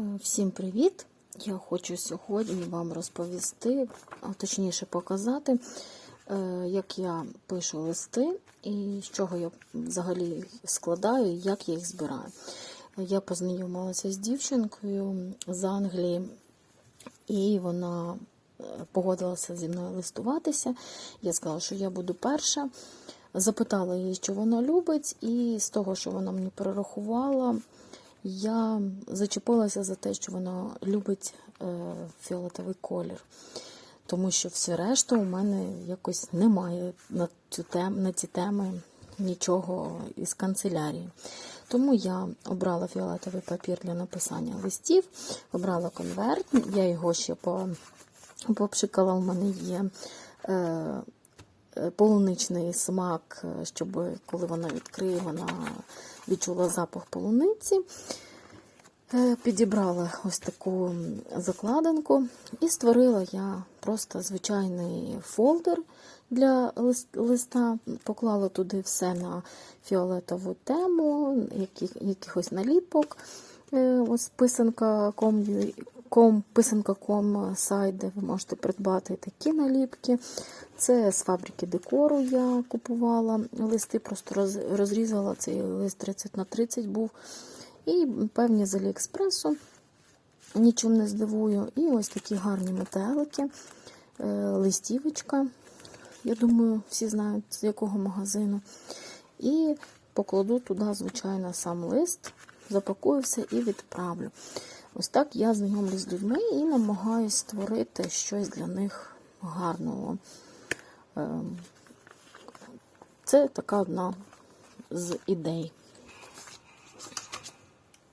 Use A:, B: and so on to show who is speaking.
A: Е, Всім привіт! Я хочу сьогодні вам розповісти, а точніше показати, е, як я пишу листи і з чого я взагалі складаю, і як я їх збираю. Я познайомилася з дівчинкою з Англії, і вона е, погодилася зі мною листуватися. Я сказала, що я буду перша. Запитала її, що вона любить, і з того, що вона мені перерахувала, я зачепилася за те, що вона любить е, фіолетовий колір. Тому що все решта у мене якось немає на, цю тем, на ці теми нічого із канцелярії. Тому я обрала фіолетовий папір для написання листів, обрала конверт, я його ще по, попшикала, у мене є. Е, полуничний смак, щоб коли вона відкриє, вона відчула запах полуниці. Е, Підібрала ось таку закладинку і створила я просто звичайний фолдер для листа. Поклала туди все на фіолетову тему, яких, якихось наліпок. Е, Ось писанка.com, ком, писанка.com сайт, де ви можете придбати такі наліпки. Це з фабрики декору я купувала листи, просто роз- розрізала цей лист 30 на 30 був. І певні з Аліекспресу, нічим не здивую. І ось такі гарні метелики, е, листівочка. Я думаю, всі знають, з якого магазину. І покладу туди, звичайно, сам лист, запакую все і відправлю. Ось так я знайомлюсь з людьми і намагаюсь створити щось для них гарного. Ем, Це така одна з ідей.